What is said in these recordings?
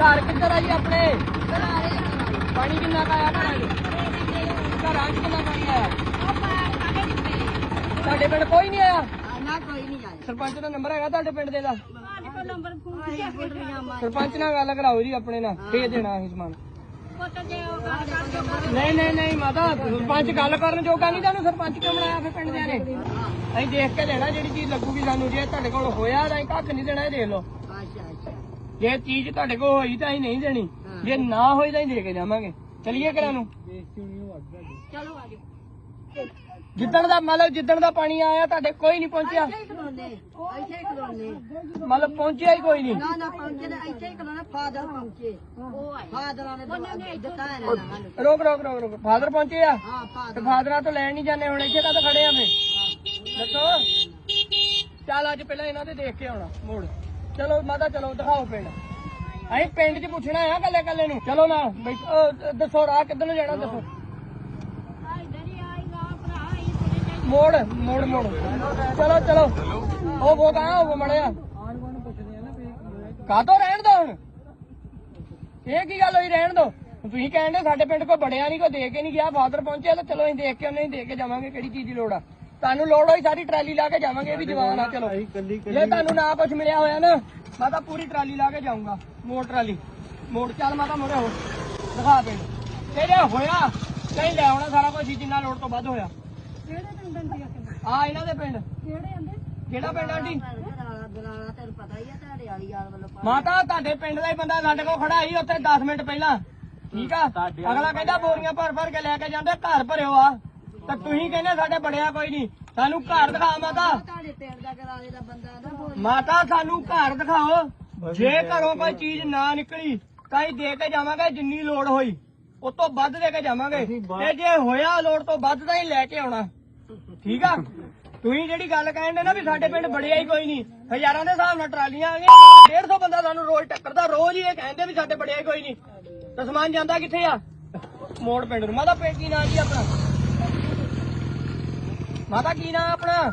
ਘਰ ਕਿੱਧਰ ਆ ਜੀ ਆਪਣੇ? ਪਾਣੀ ਕਿੰਨਾ ਕਾ ਆਇਆ ਘਰਾਂ 'ਚ ਘਰਾਂ 'ਚ ਕਿੰਨਾ ਪਾਣੀ ਆਇਆ? ਤੁਹਾਡੇ ਪਿੰਡ ਕੋਈ ਨਹੀਂ ਆਇਆ? ਸਰਪੰਚ ਦਾ ਨੰਬਰ ਹੈਗਾ ਤੁਹਾਡੇ ਪਿੰਡ ਦੇ ਦਾ? ਸਰਪੰਚ ਨਾਲ ਗੱਲ ਕਰਾਓ ਜੀ ਆਪਣੇ ਨਾਲ ਭੇਜ ਦੇਣਾ ਅਸੀਂ ਸਮਾਨ। ਨਹੀਂ ਨਹੀਂ ਨਹੀਂ ਮਾਤਾ, ਸਰਪੰਚ ਗੱਲ ਕਰਨ ਜੋਗਾ ਨਹੀਂ ਤੁਹਾਨੂੰ ਸਰਪੰਚ ਕਿਉਂ ਬਣਾਇਆ ਫਿਰ ਪਿੰਡ ਦੇ ਨੇ? ਅਸੀਂ ਦੇਖ ਕੇ ਲੈਣਾ ਜਿਹੜੀ ਚੀਜ਼ ਲੱਗੂਗੀ ਸਾਨੂੰ, ਜੇ ਤੁਹਾਡੇ ਕੋਲ ਹੋਇਆ ਤਾਂ ਅਸੀਂ ਕੱਖ ਨਹੀਂ ਦੇਣਾ, ਇਹ ਦੇਖ ਲਓ। ਅੱਛਾ ਅੱਛਾ ਜੇ ਚੀਜ਼ ਤੁਹਾਡੇ ਕੋਲ ਹੋਈ ਤਾਂ ਅਸੀਂ ਨਹੀਂ ਦੇਣੀ। ਜੇ ਨਾ ਹੋਈ ਤਾਂ ਅਸੀਂ ਦੇ ਕੇ ਜਾਵਾਂਗੇ। ਚਲਿਏ ਘਰਾਂ ਨੂੰ। ਚਲੋ ਜਿੱਦਣ ਦਾ ਮਤਲਬ ਜਿੱਦਣ ਦਾ ਪਾਣੀ ਆਇਆ ਤੁਹਾਡੇ ਕੋਈ ਨਹੀਂ ਪਹੁੰਚਿਆ। ਇੱਥੇ ਹੀ ਖਲੋਨੇ। ਇੱਥੇ ਹੀ ਖਲੋਨੇ। ਮਤਲਬ ਪਹੁੰਚਿਆ ਹੀ ਕੋਈ ਨਹੀਂ। ਨਾ ਨਾ ਪਹੁੰਚੇ ਨੇ ਇੱਥੇ ਹੀ ਖਲੋਨੇ। ਫਾਦਰ ਪਹੁੰਚੇ। ਉਹ ਆਏ ਫਾਦਰਾਂ ਨੇ ਦਿੱਤਾ ਹੈ ਨਾ ਰੋਕ ਰੋਕ ਰੋਕ ਰੋਕ। ਫਾਦਰ ਪਹੁੰਚੇ ਆ? ਹਾਂ ਤੇ ਫਾਦਰ ਫਾਦਰਾਂ ਤੋਂ ਲੈਣ ਨਹੀਂ ਜਾਂਦੇ ਹੁਣ ਇੱਥੇ ਕਦ ਖੜੇ ਆ ਫੇ ਦੱਸੋ। ਚੱਲ ਅੱਜ ਪਹਿਲਾਂ ਇਹਨਾਂ ਦੇ ਦੇਖ ਕੇ ਆਉਣਾ। ਮੋੜ। ਚਲੋ ਮਾਤਾ, ਚਲੋ ਦਿਖਾਓ ਪਿੰਡ। ਅਸੀਂ ਪਿੰਡ 'ਚ ਪੁੱਛਣਾ ਆ ਕੱਲੇ ਕੱਲੇ ਨੂੰ। ਚਲੋ ਨਾ ਬੈਠ- ਅਹ, ਦੱਸੋ, ਰਾਹ ਕਿੱਧਰ ਨੂੰ ਜਾਣਾ, ਦੱਸੋ। ਮੋੜ ਮੋੜ ਮੋੜ। ਚਲੋ ਚਲੋ। ਉਹ ਉਹ ਕਹਾਂ ਉਹ ਮੜਿਆ ਕਾਤੋਂ ਰਹਿਣ ਦੋ ਹੁਣ? ਇਹ ਕੀ ਗੱਲ ਹੋਈ, ਰਹਿਣ ਦੋ। ਤੁਸੀਂ ਕਹਿੰਦੇ ਸਾਡੇ ਪਿੰਡ ਕੋਈ ਬੜਿਆ ਨਹੀਂ ਕੋਈ ਦੇ ਕੇ ਨਹੀਂ ਗਿਆ, ਫਾਦਰ ਪਹੁੰਚਿਆ ਤਾਂ ਚਲੋ ਅਸੀਂ ਦੇਖ ਕੇ ਉਹਨੇ ਦੇ ਕੇ ਜਾਵਾਂਗੇ ਕਿਹੜੀ ਚੀਜ਼ ਦੀ ਲੋੜ ਆ। ਤੁਹਾਨੂੰ ਲੋੜ ਹੋਈ ਸਾਰੀ ਟਰਾਲੀ ਲਾ ਕੇ ਜਾਵਾਂਗੇ ਇਹ ਵੀ ਜਵਾਨ ਆ ਚਲੋ। ਜੇ ਤੁਹਾਨੂੰ ਨਾ ਕੁਝ ਮਿਲਿਆ ਹੋਇਆ ਨਾ ਮੈਂ ਤਾਂ ਪੂਰੀ ਟਰਾਲੀ ਲਾ ਕੇ ਜਾਊਂਗਾ ਮੋੜ ਟਰਾਲੀ। ਮੋੜ ਚੱਲ ਮੈਂ ਤਾਂ ਮੋੜੇ ਹੋ ਦਿਖਾ ਪਿੰਡ ਤੇ ਜੇ ਹੋਇਆ ਕਹੀਂ ਲੈ ਆਉਣਾ ਸਾਰਾ ਕੁਝ ਜਿੰਨਾ ਲੋੜ ਤੋਂ ਵੱਧ ਹੋਇਆ। ਕਿਹੜੇ ਪਿੰਡ ਦੀ ਆ ਇਹਨਾਂ ਦੇ ਪਿੰਡ। ਕਿਹੜੇ ਆਂਦੇ ਕਿਹੜਾ ਪਿੰਡ ਆਂਟੀ? ਗਲਾਲਾ ਗਲਾਲਾ ਤੈਨੂੰ ਪਤਾ ਹੀ ਆ ਤੁਹਾਡੇ ਵਾਲੀ ਯਾਰ ਵੱਲੋਂ ਮਾਤਾ ਤੁਹਾਡੇ ਪਿੰਡ ਦਾ ਹੀ ਬੰਦਾ ਸਾਡੇ ਕੋਲ ਖੜਾ ਸੀ ਉੱਥੇ 10 ਮਿੰਟ ਪਹਿਲਾਂ। ਠੀਕ ਆ? ਅਗਲਾ ਕਹਿੰਦਾ ਬੋਰੀਆਂ ਭਰ ਭਰ ਕੇ ਲੈ ਕੇ ਜਾਂਦੇ ਘਰ ਭਰਿਓ ਆ। ਤਾਂ ਤੁਸੀਂ ਕਹਿੰਦੇ ਸਾਡੇ ਬੜਿਆ ਕੋਈ ਨਹੀਂ। ਸਾਨੂੰ ਘਰ ਦਿਖਾ ਮਾਤਾ। ਤੁਹਾਡੇ ਪਿੰਡ ਦਾ ਗਲਾਲੇ ਦਾ ਬੰਦਾ ਨਾ ਬੋਲ ਮਾਤਾ ਸਾਨੂੰ ਘਰ ਦਿਖਾਓ। ਜੇ ਘਰੋਂ ਕੋਈ ਚੀਜ਼ ਨਾ ਨਿਕਲੀ ਤਾਂ ਅਸੀਂ ਦੇ ਕੇ ਜਾਵਾਂਗੇ ਜਿੰਨੀ ਲੋੜ ਹੋਈ। ਉਸ ਤੋਂ ਵੱਧ ਦੇ ਕੇ ਜਾਵਾਂਗੇ। ਤੇ ਜੇ ਹੋਇਆ ਲੋੜ ਤੋਂ ਵੱਧ ਤਾਂ ਹੀ ਲੈ ਕੇ ਆਉਣਾ। ਠੀਕ ਆ? ਤੁਸੀਂ ਜਿਹੜੀ ਗੱਲ ਕਹਿੰਦੇ ਨਾ ਵੀ ਸਾਡੇ ਪਿੰਡ ਬੜਿਆ ਹੀ ਕੋਈ ਨਹੀਂ। ਹਜ਼ਾਰਾਂ ਦੇ ਹਿਸਾਬ ਨਾਲ ਟਰਾਲੀਆਂ ਆ ਗਈਆਂ। 150 ਬੰਦਾ ਸਾਨੂੰ ਰੋਜ਼ ਟੱਕਰਦਾ ਰੋਜ਼ ਹੀ ਇਹ ਕਹਿੰਦੇ ਵੀ ਸਾਡੇ ਬੜਿਆ ਹੀ ਕੋਈ ਨਹੀਂ। ਤਾਂ ਸਮਾਨ ਜਾਂਦਾ ਕਿੱਥੇ ਆ? ਮੋੜ ਪਿੰਡ ਨੂੰ। ਮਾਤਾ ਪਿੰਡ ਕੀ ਨਾਂ ਜੀ ਆਪਣਾ। ਮਾਤਾ ਕੀ ਨਾਂ ਆਪਣਾ?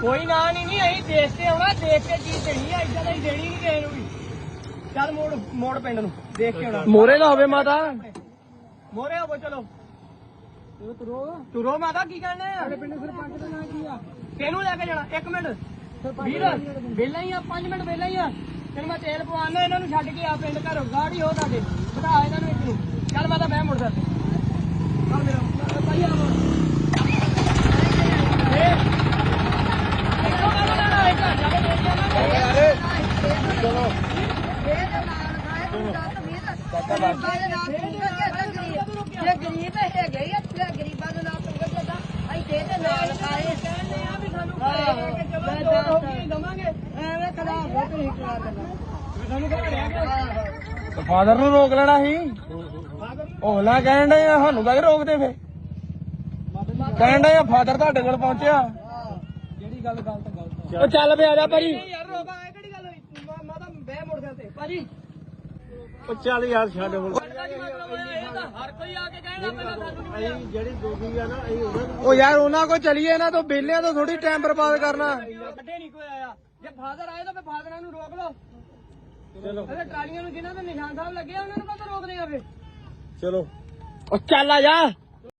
ਕੋਈ ਨਾਂ ਨਹੀਂ ਨਹੀਂ ਅਸੀਂ ਦੇਖ ਕੇ ਆਉਣਾ ਦੇਖ ਕੇ ਚੀਜ਼ ਦੇਣੀ ਆ ਇਦਾਂ ਹੀ ਦੇਣੀ ਨਹੀਂ ਕਿਸੇ ਨੂੰ ਵੀ। ਚੱਲ ਮੋੜ ਮੋੜ ਪਿੰਡ ਨੂੰ ਦੇਖ ਕੇ ਆਉਣਾ। ਮੋਰੇ ਦਾ ਹੋਵੇ ਮਾਤਾ। ਮੋਰੇ ਆਵੋ ਚਲੋ। ਤੁਰੋ। ਤੁਰੋ ਮਾਤਾ ਕੀ ਆ ਸਾਡੇ ਪਿੰਡ ਸਰਪੰਚ ਦਾ ਨਾਂ ਕੀ ਆ? ਕਿਹਨੂੰ ਲੈ ਕੇ ਜਾਣਾ? 1 ਮਿੰਟ। ਵੀਰ ਵੇਲਾ ਹੀ ਆ 5 ਮਿੰਟ ਵੇਲਾ ਹੀ ਆ। ਤੈਨੂੰ ਮੈਂ ਤੇਲ ਪਵਾਉਣਾ ਇਹਨਾਂ ਨੂੰ ਛੱਡ ਕੇ ਆ ਪਿੰਡ ਘਰੋਂ। ਗਾੜੀ ਹੋ ਤੁਹਾਡੇ ਬਿਠਾ ਇਹਨਾਂ ਨੂੰ ਇੱਕ ਨੂੰ। ਚੱਲ ਮਾਤਾ ਮੈਂ ਮੁੜ ਸਕਦਾ ਚੱਲ ਮੇਰਾ ਭਾਈ ਆ ਮੋੜ ਇਹ ਇੱਥੋਂ ਕਾਹਨੂੰ ਲੈਣਾ ਹੈ ਘਰ ਜਾ ਕੇ ਦੇ ਦਿਆਂਗੇ। ਜੇ ਗਰੀਬ ਹੈਗੇ ਆ ਤੇ ਗਰੀਬਾਂ ਦੇ ਨਾਲ ਤੂੰ ਕਹਿੰਦਾ ਅਸੀਂ ਦੇ ਦੇ ਨਾਲ ਖਾਏ ਕਹਿੰਦੇ ਆ ਵੀ ਸਾਨੂੰ ਘਰੇ ਲੈ ਕੇ ਚਲੋ ਜੋ ਹੋਊਗੀ ਦਵਾਂਗੇ ਐਵੇਂ ਕਲਾ ਹੋ ਤੂੰ ਕਰਾ ਦੇਣਾ ਵੀ ਸਾਨੂੰ ਘਰੇ ਲੈ ਕੇ ਫਾਦਰ ਨੂੰ ਰੋਕ ਲੈਣਾ ਸੀ? ਨਾ ਕਹਿਣ ਡਏ ਆ ਸਾਨੂੰ ਕਾਹਦੇ ਰੋਕਦੇ ਫੇ ਕਹਿਣ ਡਏ ਆ ਫਾਦਰ ਤੁਹਾਡੇ ਕੋਲ ਪਹੁੰਚਿਆ। ਜਿਹੜੀ ਗੱਲ ਗਲਤ ਗਲਤ ਉਹ ਚੱਲ ਪਿਆ ਜਾ ਭਾਜੀ। ਯਾਰ ਰੋਗਾ ਇਹ ਕਿਹੜੀ ਗੱਲ ਹੋਈ? ਮਾਤਾ ਬਹਿ ਮੋੜ ਤੇ ਭਾਜੀ ਉਹ ਚੱਲ ਯਾਰ ਛੱਡ ਹੁਣ ਤੁਹਾਡਾ ਕੀ ਮਤਲਬ ਹੋਇਆ ਇਹ ਤਾਂ ਹਰ ਕੋਈ ਆ ਕੇ ਕਹਿਣਾ ਪਹਿਲਾਂ ਸਾਨੂੰ ਨਹੀਂ ਮਿਲਿਆ ਜਿਹੜੀ ਦੋਗੀ ਆ ਨਾ ਅਸੀਂ ਉਹਨਾਂ ਉਹ ਯਾਰ ਉਹਨਾਂ ਕੋ ਚਲੀਏ ਨਾ ਤੋਂ ਬੇਲਿਆਂ ਤੋਂ ਥੋੜੀ ਟਾਈਮ ਬਰਬਾਦ ਕਰਨਾ। ਵੱਡੇ ਨਹੀਂ ਕੋਈ ਆਇਆ ਜੇ ਫਾਦਰ ਆਏ ਤਾਂ ਫੇ ਫਾਦਰਾਂ ਨੂੰ ਰੋਕ ਲਓ ਚਲੋ ਇਹ ਟਰਾਲੀਆਂ ਨੂੰ ਜਿਨ੍ਹਾਂ ਦੇ ਨਿਸ਼ਾਨ ਸਾਹਿਬ ਲੱਗੇ ਆ ਉਹਨਾਂ ਨੂੰ ਕਦੋਂ ਰੋਕਦੇ ਆ ਫੇ ਚਲੋ। ਉਹ ਚੱਲ ਆ ਜਾ।